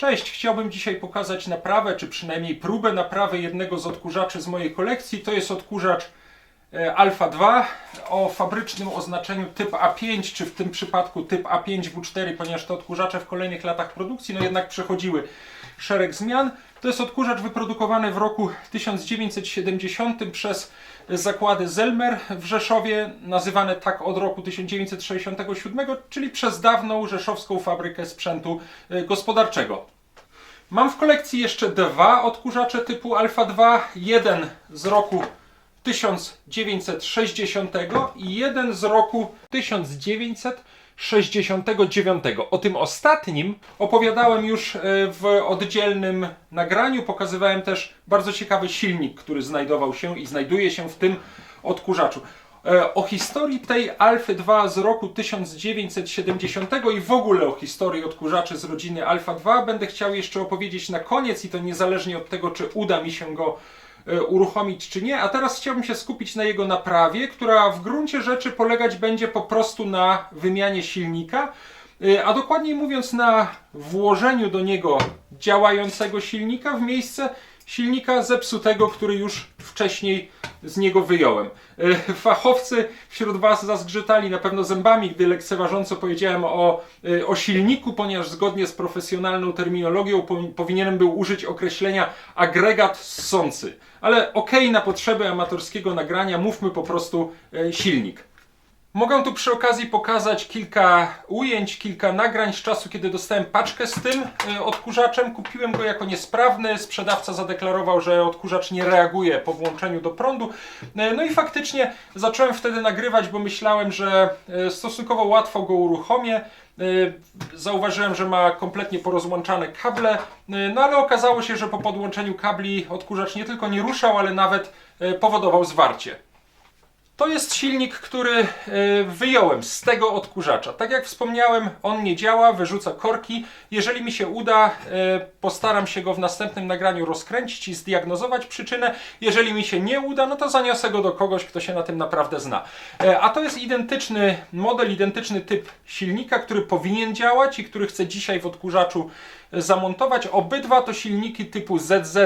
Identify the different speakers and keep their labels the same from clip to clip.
Speaker 1: Cześć, chciałbym dzisiaj pokazać naprawę, czy przynajmniej próbę naprawy jednego z odkurzaczy z mojej kolekcji. To jest odkurzacz e, Alpha 2 o fabrycznym oznaczeniu typ A5, czy w tym przypadku typ A5W4, ponieważ te odkurzacze w kolejnych latach produkcji no jednak przechodziły szereg zmian. To jest odkurzacz wyprodukowany w roku 1970 przez zakłady Zelmer w Rzeszowie, nazywane tak od roku 1967, czyli przez dawną rzeszowską fabrykę sprzętu e, gospodarczego. Mam w kolekcji jeszcze dwa odkurzacze typu Alpha 2. Jeden z roku 1960 i jeden z roku 1969. O tym ostatnim opowiadałem już e, w oddzielnym nagraniu. Pokazywałem też bardzo ciekawy silnik, który znajdował się i znajduje się w tym odkurzaczu. E, O historii tej Alfy 2 z roku 1970 i w ogóle o historii odkurzaczy z rodziny Alfa 2 będę chciał jeszcze opowiedzieć na koniec i to niezależnie od tego, czy uda mi się go uruchomić czy nie. A teraz chciałbym się skupić na jego naprawie, która w gruncie rzeczy polegać będzie po prostu na wymianie silnika, e, a dokładniej mówiąc na włożeniu do niego działającego silnika w miejsce silnika zepsutego, który już wcześniej z niego wyjąłem. E, Fachowcy wśród Was zazgrzytali na pewno zębami, gdy lekceważąco powiedziałem o, e, o silniku, ponieważ zgodnie z profesjonalną terminologią po, powinienem był użyć określenia agregat ssący. Ale okej, na potrzeby amatorskiego nagrania mówmy po prostu e, silnik. Mogę tu przy okazji pokazać kilka ujęć, kilka nagrań z czasu, kiedy dostałem paczkę z tym y, odkurzaczem. Kupiłem go jako niesprawny. Sprzedawca zadeklarował, że odkurzacz nie reaguje po włączeniu do prądu. Y, No i faktycznie zacząłem wtedy nagrywać, bo myślałem, że y, stosunkowo łatwo go uruchomię. Zauważyłem, że ma kompletnie porozłączane kable, no ale okazało się, że po podłączeniu kabli odkurzacz nie tylko nie ruszał, ale nawet powodował zwarcie. To jest silnik, który e, wyjąłem z tego odkurzacza. Tak jak wspomniałem, on nie działa, wyrzuca korki. Jeżeli mi się uda, e, postaram się go w następnym nagraniu rozkręcić i zdiagnozować przyczynę. Jeżeli mi się nie uda, no to zaniosę go do kogoś, kto się na tym naprawdę zna. E, A to jest identyczny model, identyczny typ silnika, który powinien działać i który chcę dzisiaj w odkurzaczu zamontować. Obydwa to silniki typu ZZ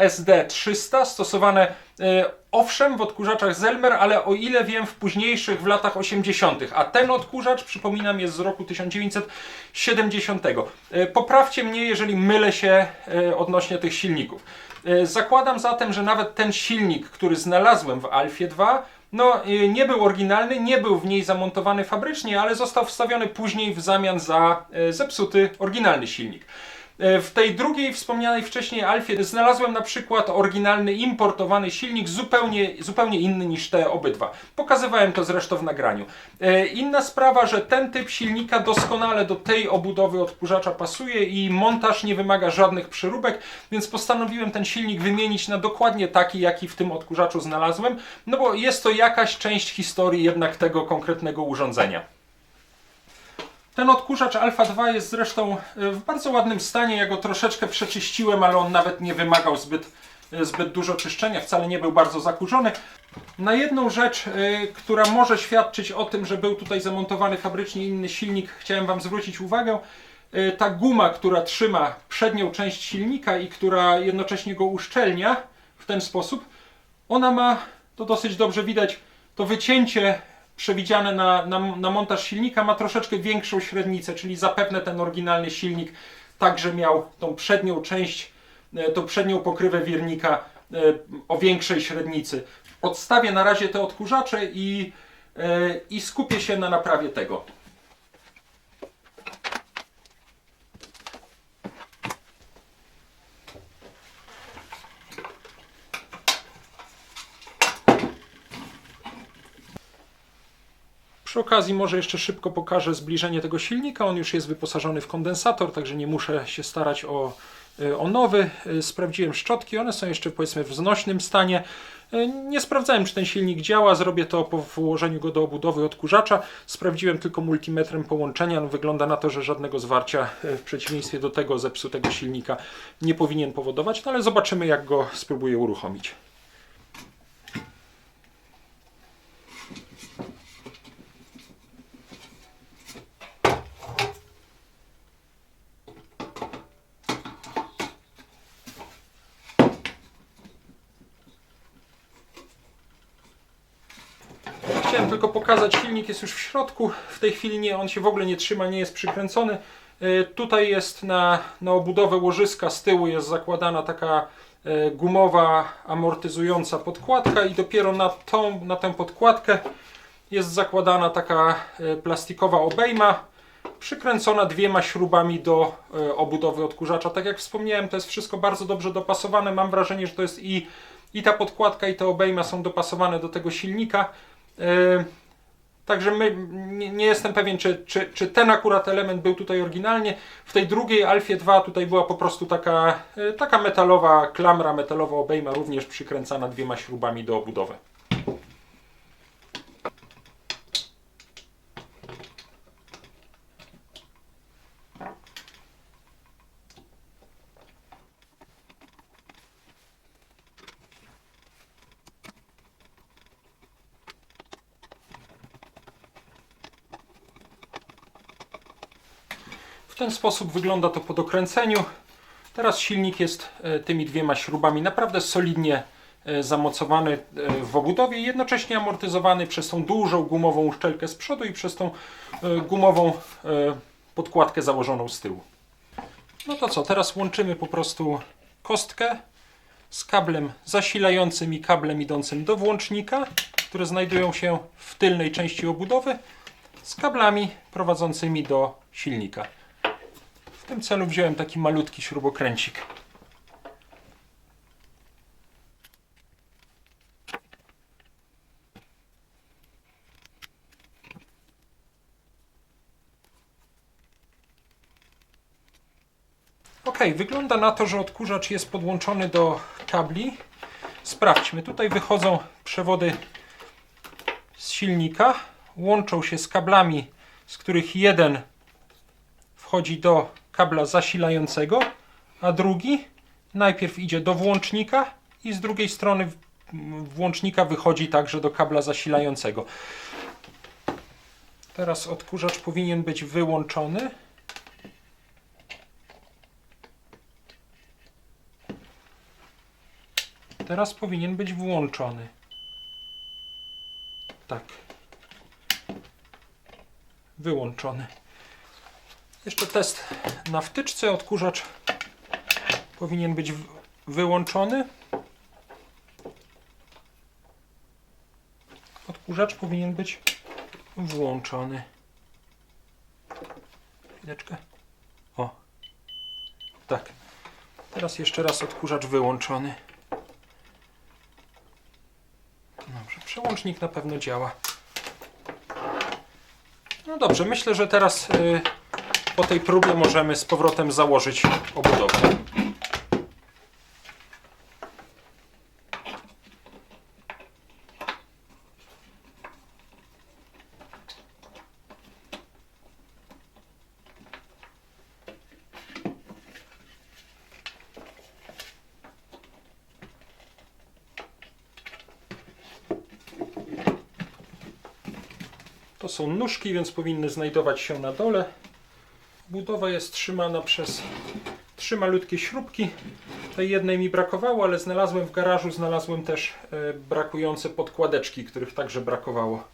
Speaker 1: SD300 stosowane e, owszem w odkurzaczach Zelmer, ale o ile wiem w późniejszych w latach 80. A ten odkurzacz, przypominam, jest z roku 1970. E, Poprawcie mnie, jeżeli mylę się e, odnośnie tych silników. Zakładam zatem, że nawet ten silnik, który znalazłem w Alfie 2, no, nie był oryginalny, nie był w niej zamontowany fabrycznie, ale został wstawiony później w zamian za zepsuty oryginalny silnik. E, W tej drugiej wspomnianej wcześniej Alfie znalazłem na przykład oryginalny importowany silnik zupełnie, zupełnie inny niż te obydwa. Pokazywałem to zresztą w nagraniu. E, Inna sprawa, że ten typ silnika doskonale do tej obudowy odkurzacza pasuje i montaż nie wymaga żadnych przeróbek, więc postanowiłem ten silnik wymienić na dokładnie taki, jaki w tym odkurzaczu znalazłem, no bo jest to jakaś część historii jednak tego konkretnego urządzenia. Ten odkurzacz Alpha 2 jest zresztą e, w bardzo ładnym stanie. Ja go troszeczkę przeczyściłem, ale on nawet nie wymagał zbyt, e, zbyt dużo czyszczenia, wcale nie był bardzo zakurzony. Na jedną rzecz, e, która może świadczyć o tym, że był tutaj zamontowany fabrycznie inny silnik, chciałem Wam zwrócić uwagę. Ta guma, która trzyma przednią część silnika i która jednocześnie go uszczelnia w ten sposób, ona ma, to dosyć dobrze widać, to wycięcie przewidziane na, na, na montaż silnika ma troszeczkę większą średnicę, czyli zapewne ten oryginalny silnik także miał tą przednią część, e, tą przednią pokrywę wirnika e, o większej średnicy. Odstawię na razie te odkurzacze i, e, i skupię się na naprawie tego. Przy okazji może jeszcze szybko pokażę zbliżenie tego silnika. On już jest wyposażony w kondensator, także nie muszę się starać o, y, o nowy. Y, Sprawdziłem szczotki, one są jeszcze powiedzmy w znośnym stanie. Y, Nie sprawdzałem, czy ten silnik działa. Zrobię to po włożeniu go do obudowy odkurzacza. Sprawdziłem tylko multimetrem połączenia. No, wygląda na to, że żadnego zwarcia w przeciwieństwie do tego zepsutego silnika nie powinien powodować, no ale zobaczymy, jak go spróbuję uruchomić. Chciałem tylko pokazać, jest już w środku. W tej chwili nie, on się w ogóle nie trzyma, nie jest przykręcony. E, Tutaj jest na, na obudowę łożyska z tyłu jest zakładana taka e, gumowa, amortyzująca podkładka i dopiero na, tą, na tę podkładkę jest zakładana taka e, plastikowa obejma przykręcona dwiema śrubami do obudowy odkurzacza. Tak jak wspomniałem, to jest wszystko bardzo dobrze dopasowane. Mam wrażenie, że to jest i, i ta podkładka, i ta obejma są dopasowane do tego silnika. Także my, nie, nie jestem pewien, czy, czy, czy ten akurat element był tutaj oryginalnie. W tej drugiej Alfie 2 tutaj była po prostu taka, e, taka metalowa klamra, metalowa obejma, również przykręcana dwiema śrubami do obudowy. Sposób wygląda to po dokręceniu. Teraz silnik jest e, tymi dwiema śrubami naprawdę solidnie e, zamocowany e, w obudowie i jednocześnie amortyzowany przez tą dużą gumową uszczelkę z przodu i przez tą gumową podkładkę założoną z tyłu. No to co, teraz łączymy po prostu kostkę z kablem zasilającym i kablem idącym do włącznika, które znajdują się w tylnej części obudowy, z kablami prowadzącymi do silnika. Tym celu wziąłem taki malutki śrubokręcik. Ok, wygląda na to, że odkurzacz jest podłączony do kabli. Sprawdźmy. Tutaj wychodzą przewody z silnika, łączą się z kablami, z których jeden wchodzi do kabla zasilającego, a drugi najpierw idzie do włącznika i z drugiej strony włącznika wychodzi także do kabla zasilającego. Teraz odkurzacz powinien być wyłączony. Teraz powinien być włączony. Tak. Wyłączony. Jeszcze test na wtyczce. Odkurzacz powinien być wyłączony. Odkurzacz powinien być włączony. Chwileczkę. O. Tak. Teraz jeszcze raz odkurzacz wyłączony. Dobrze, przełącznik na pewno działa. No dobrze, myślę, że teraz y, po tej próbie możemy z powrotem założyć obudowę. To są nóżki, więc powinny znajdować się na dole. Budowa jest trzymana przez trzy malutkie śrubki. Tej jednej mi brakowało, ale znalazłem w garażu, znalazłem też e, brakujące podkładeczki, których także brakowało.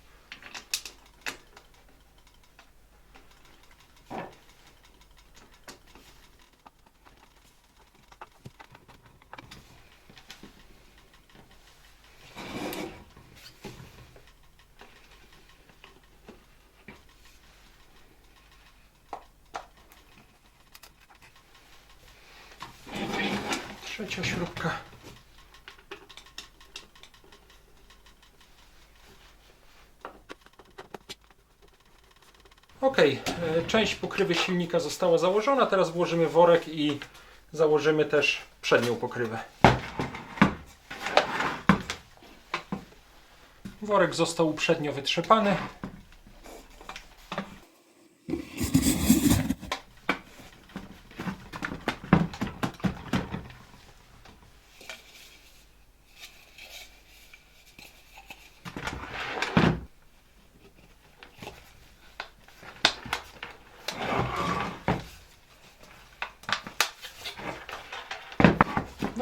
Speaker 1: Trzecia śrubka. Ok, e, część pokrywy silnika została założona. Teraz włożymy worek i założymy też przednią pokrywę. Worek został uprzednio wytrzepany.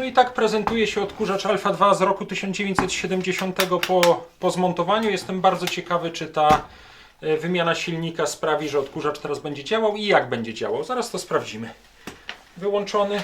Speaker 1: No i tak prezentuje się odkurzacz Alpha 2 z roku 1970 po, po zmontowaniu. Jestem bardzo ciekawy, czy ta e, wymiana silnika sprawi, że odkurzacz teraz będzie działał i jak będzie działał. Zaraz to sprawdzimy. Wyłączony.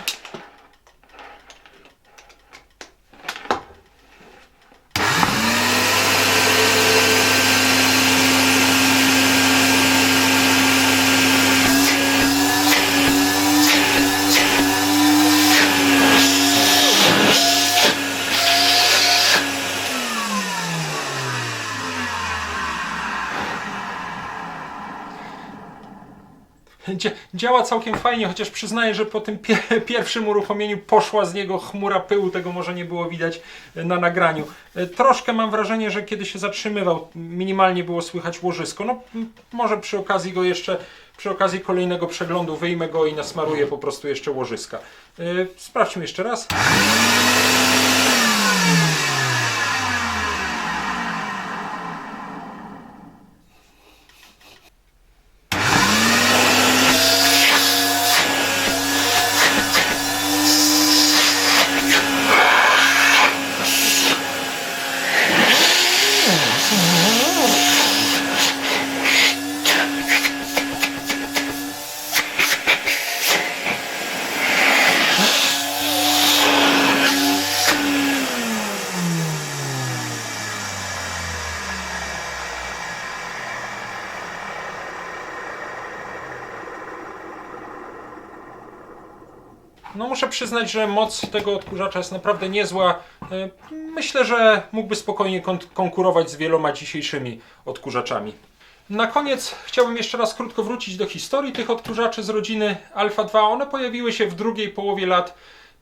Speaker 1: Dzia- Działa całkiem fajnie, chociaż przyznaję, że po tym pie- pierwszym uruchomieniu poszła z niego chmura pyłu, tego może nie było widać e, na nagraniu. E, Troszkę mam wrażenie, że kiedy się zatrzymywał, minimalnie było słychać łożysko. No, może przy okazji go jeszcze, przy okazji kolejnego przeglądu wyjmę go i nasmaruję po prostu jeszcze łożyska. E, Sprawdźmy jeszcze raz. No muszę przyznać, że moc tego odkurzacza jest naprawdę niezła. E, Myślę, że mógłby spokojnie kon- konkurować z wieloma dzisiejszymi odkurzaczami. Na koniec chciałbym jeszcze raz krótko wrócić do historii tych odkurzaczy z rodziny Alpha 2. One pojawiły się w drugiej połowie lat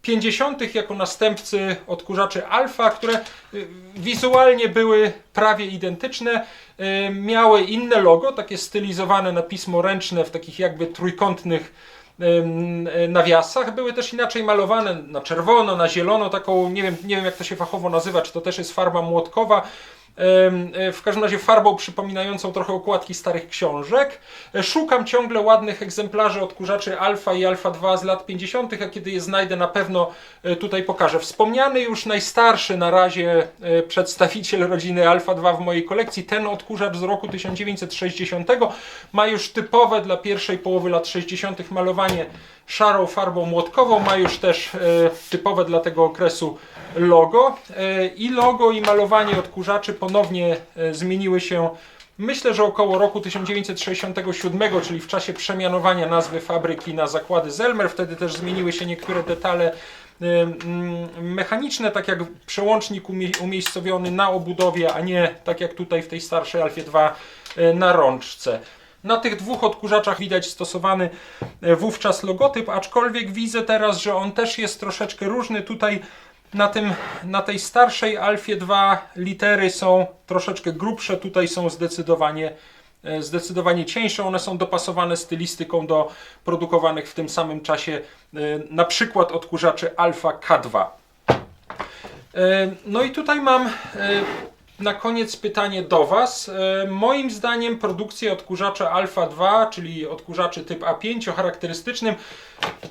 Speaker 1: 50. jako następcy odkurzaczy Alpha, które y, wizualnie były prawie identyczne. Y, Miały inne logo, takie stylizowane na pismo ręczne w takich jakby trójkątnych nawiasach. Były też inaczej malowane na czerwono, na zielono, taką, nie wiem, nie wiem jak to się fachowo nazywa, czy to też jest farba młotkowa. Y, W każdym razie farbą przypominającą trochę okładki starych książek. E, Szukam ciągle ładnych egzemplarzy odkurzaczy Alfa i Alfa 2 z lat 50., a kiedy je znajdę, na pewno e, tutaj pokażę. Wspomniany już najstarszy na razie e, przedstawiciel rodziny Alfa 2 w mojej kolekcji, ten odkurzacz z roku 1960, ma już typowe dla pierwszej połowy lat 60. malowanie szarą farbą młotkową, ma już też e, typowe dla tego okresu logo e, i logo i malowanie odkurzaczy ponownie e, zmieniły się myślę, że około roku 1967, czyli w czasie przemianowania nazwy fabryki na zakłady Zelmer, wtedy też zmieniły się niektóre detale e, mm, mechaniczne, tak jak przełącznik umie- umiejscowiony na obudowie, a nie tak jak tutaj w tej starszej Alfie 2 e, na rączce. Na tych dwóch odkurzaczach widać stosowany wówczas logotyp, aczkolwiek widzę teraz, że on też jest troszeczkę różny. Tutaj na, tym, na tej starszej Alfie 2 litery są troszeczkę grubsze, tutaj są zdecydowanie, e, zdecydowanie cieńsze. One są dopasowane stylistyką do produkowanych w tym samym czasie e, na przykład odkurzaczy Alpha K2. E, No i tutaj mam na koniec pytanie do Was. E, Moim zdaniem produkcja odkurzacza Alpha 2, czyli odkurzaczy typ A5 o charakterystycznym,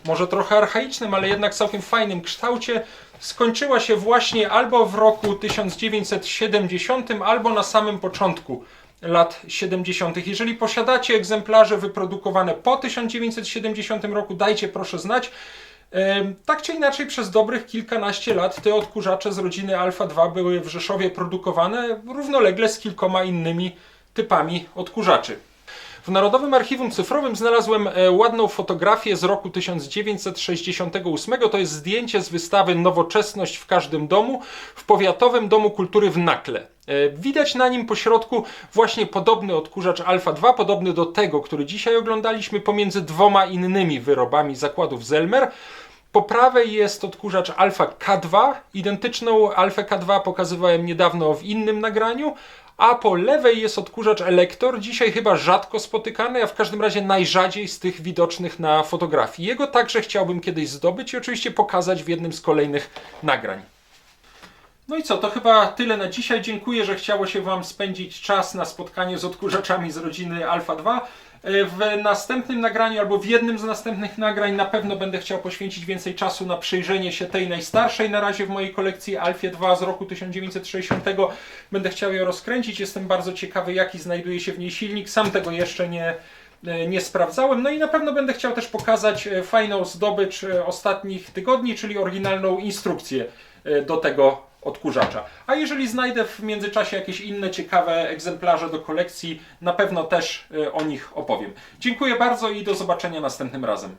Speaker 1: może trochę archaicznym, ale jednak całkiem fajnym kształcie, skończyła się właśnie albo w roku 1970, albo na samym początku lat 70. Jeżeli posiadacie egzemplarze wyprodukowane po 1970 roku, dajcie proszę znać. Tak czy inaczej, przez dobrych kilkanaście lat te odkurzacze z rodziny Alpha 2 były w Rzeszowie produkowane równolegle z kilkoma innymi typami odkurzaczy. W Narodowym Archiwum Cyfrowym znalazłem e, ładną fotografię z roku 1968. To jest zdjęcie z wystawy Nowoczesność w każdym domu w Powiatowym Domu Kultury w Nakle. E, Widać na nim po środku właśnie podobny odkurzacz Alpha 2, podobny do tego, który dzisiaj oglądaliśmy, pomiędzy dwoma innymi wyrobami zakładów Zelmer. Po prawej jest odkurzacz Alpha K2. Identyczną Alpha K2 pokazywałem niedawno w innym nagraniu. A po lewej jest odkurzacz Elektor, dzisiaj chyba rzadko spotykany, a w każdym razie najrzadziej z tych widocznych na fotografii. Jego także chciałbym kiedyś zdobyć i oczywiście pokazać w jednym z kolejnych nagrań. No i co, to chyba tyle na dzisiaj. Dziękuję, że chciało się Wam spędzić czas na spotkanie z odkurzaczami z rodziny Alpha 2. E, W następnym nagraniu albo w jednym z następnych nagrań na pewno będę chciał poświęcić więcej czasu na przyjrzenie się tej najstarszej na razie w mojej kolekcji Alfie 2 z roku 1960. Będę chciał ją rozkręcić. Jestem bardzo ciekawy, jaki znajduje się w niej silnik. Sam tego jeszcze nie, e, nie sprawdzałem. No i na pewno będę chciał też pokazać e, fajną zdobycz ostatnich tygodni, czyli oryginalną instrukcję do tego odkurzacza. A jeżeli znajdę w międzyczasie jakieś inne ciekawe egzemplarze do kolekcji, na pewno też e, o nich opowiem. Dziękuję bardzo i do zobaczenia następnym razem.